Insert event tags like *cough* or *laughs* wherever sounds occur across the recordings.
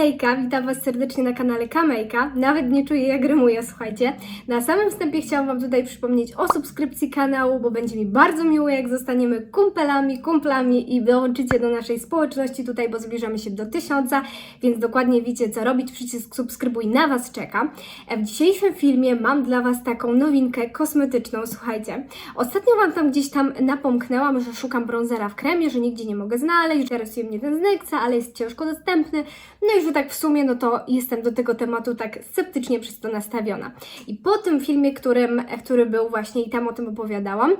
Hejka, witam Was serdecznie na kanale Kamejka. Nawet nie czuję jak rymuję, słuchajcie. Na samym wstępie chciałam Wam tutaj przypomnieć o subskrypcji kanału, bo będzie mi bardzo miło, jak zostaniemy kumpelami, kumplami i dołączycie do naszej społeczności tutaj, bo zbliżamy się do tysiąca, więc dokładnie wiecie co robić. Przycisk subskrybuj na Was czeka. E, W dzisiejszym filmie mam dla Was taką nowinkę kosmetyczną, słuchajcie. Ostatnio Wam tam gdzieś tam napomknęłam, że szukam bronzera w kremie, że nigdzie nie mogę znaleźć, że interesuje mnie ten z ale jest ciężko dostępny. No i że tak w sumie, no to jestem do tego tematu tak sceptycznie przez to nastawiona. I po tym filmie, którym, e, który był właśnie i tam o tym opowiadałam, e,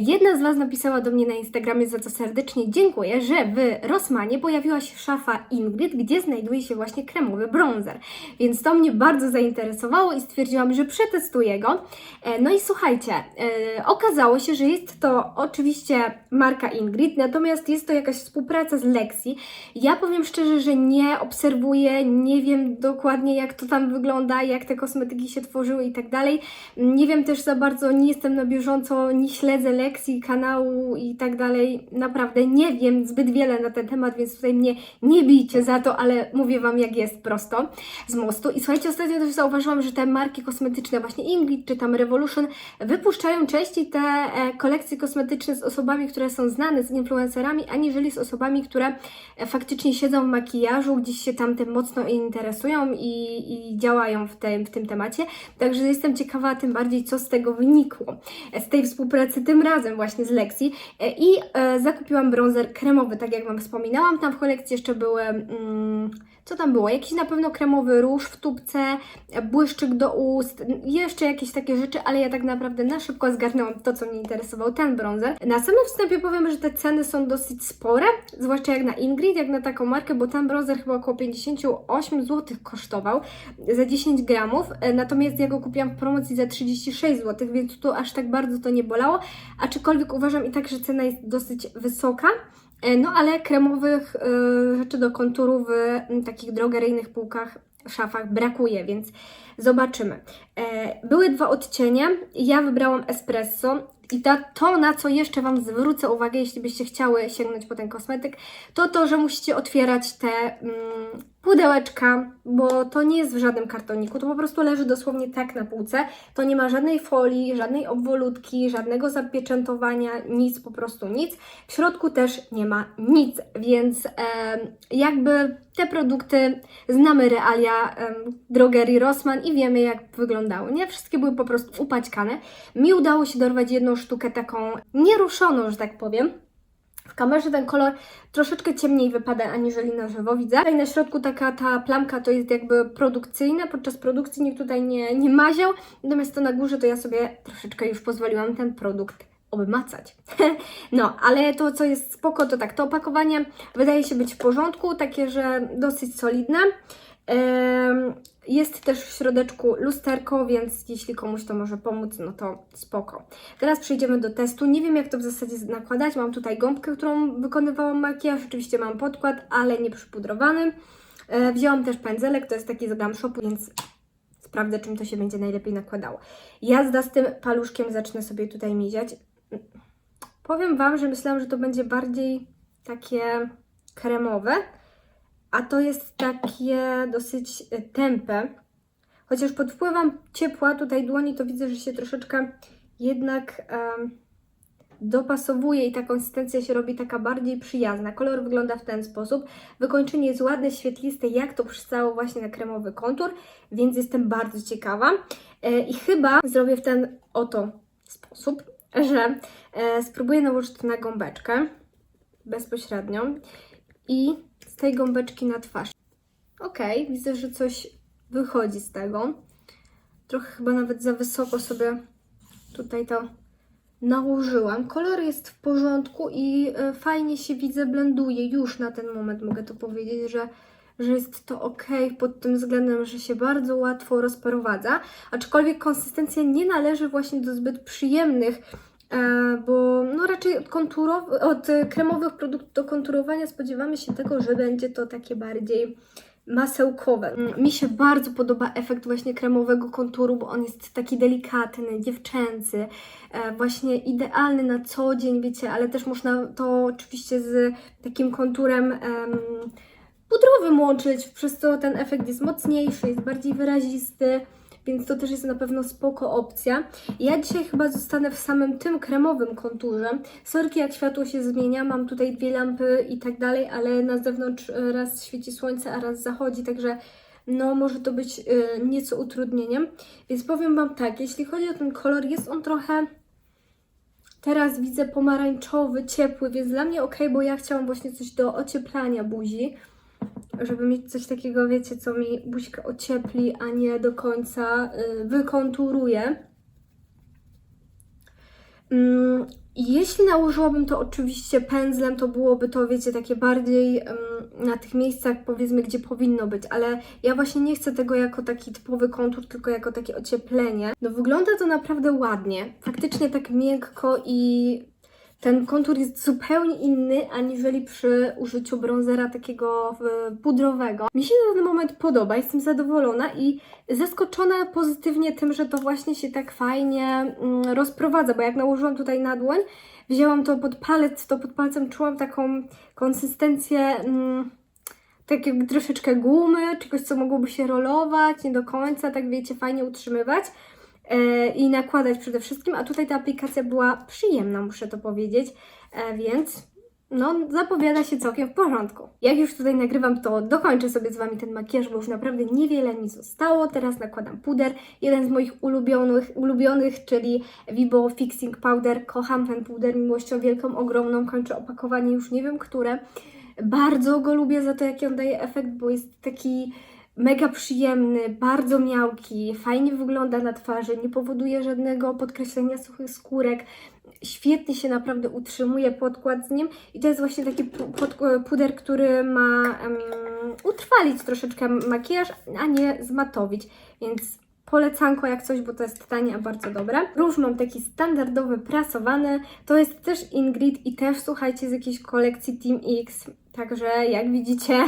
jedna z Was napisała do mnie na Instagramie, za co serdecznie dziękuję, że w Rossmanie pojawiła się szafa Ingrid, gdzie znajduje się właśnie kremowy bronzer. Więc to mnie bardzo zainteresowało i stwierdziłam, że przetestuję go. E, No i słuchajcie, okazało się, że jest to oczywiście marka Ingrid, natomiast jest to jakaś współpraca z Lexi. Ja powiem szczerze, że nie obserwuję, nie wiem dokładnie jak to tam wygląda, jak te kosmetyki się tworzyły i tak dalej. Nie wiem też za bardzo, nie jestem na bieżąco, nie śledzę Lexi, kanału i tak dalej. Naprawdę nie wiem zbyt wiele na ten temat, więc tutaj mnie nie bijcie za to, ale mówię Wam jak jest prosto z mostu. I słuchajcie, ostatnio też zauważyłam, że te marki kosmetyczne, właśnie Ingrid czy tam Revolution, wypuszczają częściej te e, kolekcje kosmetyczne z osobami, które są znane, z influencerami, aniżeli z osobami, które e, faktycznie siedzą w makijażu, gdzieś się tam tym mocno interesują i, i działają w tym, w tym temacie. Także jestem ciekawa tym bardziej, co z tego wynikło. Z tej współpracy tym razem właśnie z Lexi. E, I e, zakupiłam bronzer kremowy, tak jak Wam wspominałam. Tam w kolekcji jeszcze były... Mm, co tam było? Jakiś na pewno kremowy róż w tubce, błyszczyk do ust, jeszcze jakieś takie rzeczy, ale ja tak naprawdę na szybko zgarnęłam to, co mnie interesował, ten bronzer. Na samym wstępie powiem, że te ceny są dosyć spore, zwłaszcza jak na Ingrid, jak na taką markę, bo ten bronzer chyba około 58 zł kosztował za 10 gramów, e, natomiast ja go kupiłam w promocji za 36 zł, więc tu aż tak bardzo to nie bolało, aczkolwiek uważam i tak, że cena jest dosyć wysoka. E, No ale kremowych e, rzeczy do konturu w takich drogeryjnych półkach, szafach brakuje, więc zobaczymy. E, Były dwa odcienie, ja wybrałam espresso i to, na co jeszcze Wam zwrócę uwagę, jeśli byście chciały sięgnąć po ten kosmetyk, to to, że musicie otwierać te mm, pudełeczka, bo to nie jest w żadnym kartoniku, to po prostu leży dosłownie tak na półce. To nie ma żadnej folii, żadnej obwolutki, żadnego zapieczętowania, nic, po prostu nic. W środku też nie ma nic, więc em, jakby te produkty znamy realia em, drogerii Rossmann i wiemy jak wyglądały, nie? Wszystkie były po prostu upaćkane. Mi udało się dorwać jedną sztukę taką nieruszoną, że tak powiem. W kamerze ten kolor troszeczkę ciemniej wypada aniżeli na żywo widzę. Tutaj na środku taka ta plamka to jest jakby produkcyjna, podczas produkcji nikt tutaj nie, nie maział, natomiast to na górze to ja sobie troszeczkę już pozwoliłam ten produkt obmacać. *laughs* no, ale to co jest spoko to tak, to opakowanie wydaje się być w porządku, takie, że dosyć solidne. Jest też w środeczku lusterko, więc jeśli komuś to może pomóc, no to spoko. Teraz przejdziemy do testu. Nie wiem jak to w zasadzie nakładać. Mam tutaj gąbkę, którą wykonywałam makijaż. Oczywiście mam podkład, ale nie przypudrowany. E, Wzięłam też pędzelek, to jest taki z Glam Shopu, więc sprawdzę czym to się będzie najlepiej nakładało. Jazda z tym paluszkiem zacznę sobie tutaj miziać. Powiem Wam, że myślałam, że to będzie bardziej takie kremowe, a to jest takie dosyć e, tępe. Chociaż pod wpływem ciepła tutaj dłoni to widzę, że się troszeczkę jednak em, dopasowuje i ta konsystencja się robi taka bardziej przyjazna. Kolor wygląda w ten sposób. Wykończenie jest ładne, świetliste, jak to przystało właśnie na kremowy kontur, więc jestem bardzo ciekawa. E, I chyba zrobię w ten oto sposób, że e, spróbuję nałożyć to na gąbeczkę bezpośrednio i z tej gąbeczki na twarz. Ok, widzę, że coś wychodzi z tego. Trochę chyba nawet za wysoko sobie tutaj to nałożyłam. Kolor jest w porządku i e, fajnie się widzę, blenduje. Już na ten moment mogę to powiedzieć, że, że jest to ok pod tym względem, że się bardzo łatwo rozprowadza. Aczkolwiek konsystencja nie należy właśnie do zbyt przyjemnych, bo no raczej od, konturow- od e, kremowych produktów do konturowania spodziewamy się tego, że będzie to takie bardziej masełkowe. Mm, Mi się bardzo podoba efekt właśnie kremowego konturu, bo on jest taki delikatny, dziewczęcy, e, właśnie idealny na co dzień, wiecie, ale też można to oczywiście z takim konturem em, pudrowym łączyć, przez co ten efekt jest mocniejszy, jest bardziej wyrazisty, więc to też jest na pewno spoko opcja. Ja dzisiaj chyba zostanę w samym tym kremowym konturze. Sorki, jak światło się zmienia, mam tutaj dwie lampy i tak dalej, ale na zewnątrz e, raz świeci słońce, a raz zachodzi, także no może to być y, nieco utrudnieniem. Więc powiem Wam tak, jeśli chodzi o ten kolor, jest on trochę teraz widzę pomarańczowy, ciepły, więc dla mnie ok, bo ja chciałam właśnie coś do ocieplania buzi, żeby mieć coś takiego, wiecie, co mi buźkę ociepli, a nie do końca y, wykonturuje. Mm, jeśli nałożyłabym to oczywiście pędzlem, to byłoby to, wiecie, takie bardziej em, na tych miejscach, powiedzmy, gdzie powinno być, ale ja właśnie nie chcę tego jako taki typowy kontur, tylko jako takie ocieplenie. No wygląda to naprawdę ładnie, faktycznie tak miękko i ten kontur jest zupełnie inny, aniżeli przy użyciu bronzera takiego pudrowego. Mi się na ten moment podoba, jestem zadowolona i zaskoczona pozytywnie tym, że to właśnie się tak fajnie mm, rozprowadza, bo jak nałożyłam tutaj na dłoń, wzięłam to pod palec, to pod palcem czułam taką konsystencję mm, tak jak troszeczkę gumy, czegoś, co mogłoby się rolować, nie do końca, tak wiecie, fajnie utrzymywać i nakładać przede wszystkim, a tutaj ta aplikacja była przyjemna, muszę to powiedzieć, e, więc no, zapowiada się całkiem w porządku. Jak już tutaj nagrywam, to dokończę sobie z Wami ten makijaż, bo już naprawdę niewiele mi zostało. Teraz nakładam puder, jeden z moich ulubionych, ulubionych czyli Vibo Fixing Powder. Kocham ten puder miłością wielką, ogromną, kończę opakowanie, już nie wiem które. Bardzo go lubię za to, jaki on daje efekt, bo jest taki mega przyjemny, bardzo miałki, fajnie wygląda na twarzy, nie powoduje żadnego podkreślenia suchych skórek. Świetnie się naprawdę utrzymuje podkład z nim i to jest właśnie taki pod- puder, który ma em, utrwalić troszeczkę makijaż, a nie zmatowić, więc polecanko jak coś, bo to jest tanie, a bardzo dobre. Róż mam taki standardowy, prasowany, to jest też Ingrid i też słuchajcie z jakiejś kolekcji Team X, także jak widzicie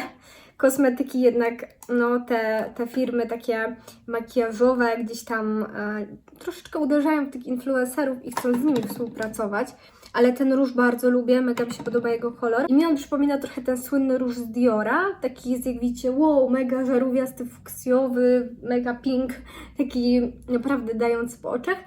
kosmetyki jednak, no te, te firmy takie makijażowe gdzieś tam e, troszeczkę uderzają w tych influencerów i chcą z nimi współpracować. Ale ten róż bardzo lubię, mega mi się podoba jego kolor. I mi on przypomina trochę ten słynny róż z Diora. Taki jest, jak widzicie, wow, mega żarówiasty, fuksjowy, mega pink. Taki naprawdę dający po oczach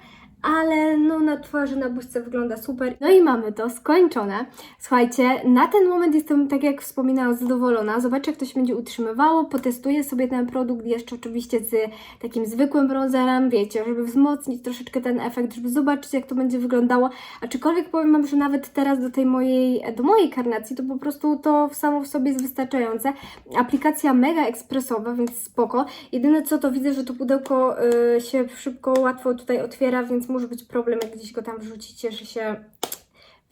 ale no na twarzy, na buźce wygląda super. No i mamy to skończone. Słuchajcie, na ten moment jestem, tak jak wspominałam, zadowolona. Zobaczę, jak to się będzie utrzymywało. Potestuję sobie ten produkt jeszcze oczywiście z takim zwykłym bronzerem, wiecie, żeby wzmocnić troszeczkę ten efekt, żeby zobaczyć, jak to będzie wyglądało. Aczkolwiek powiem Wam, że nawet teraz do tej mojej, do mojej karnacji to po prostu to samo w sobie jest wystarczające. Aplikacja mega ekspresowa, więc spoko. Jedyne co to widzę, że to pudełko y, się szybko, łatwo tutaj otwiera, więc może być problem, jak gdzieś go tam wrzucicie, że się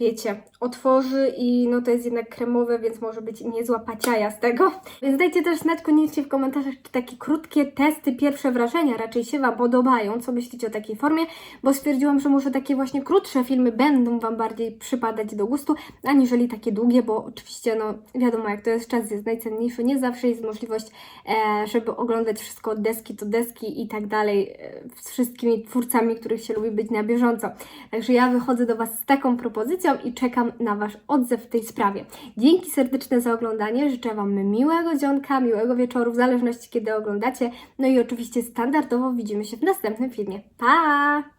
wiecie, otworzy i no to jest jednak kremowe, więc może być niezła paciaja z tego. *laughs* Więc dajcie też znać koniecznie w komentarzach, czy takie krótkie testy, pierwsze wrażenia raczej się Wam podobają, co myślicie o takiej formie, bo stwierdziłam, że może takie właśnie krótsze filmy będą Wam bardziej przypadać do gustu, aniżeli takie długie, bo oczywiście, no wiadomo, jak to jest czas jest najcenniejszy, nie zawsze jest możliwość, e, żeby oglądać wszystko od deski do deski i tak dalej, e, z wszystkimi twórcami, których się lubi być na bieżąco. Także ja wychodzę do Was z taką propozycją i czekam na Wasz odzew w tej sprawie. Dzięki serdeczne za oglądanie, życzę Wam miłego dzionka, miłego wieczoru, w zależności kiedy oglądacie. No i oczywiście standardowo widzimy się w następnym filmie. Pa!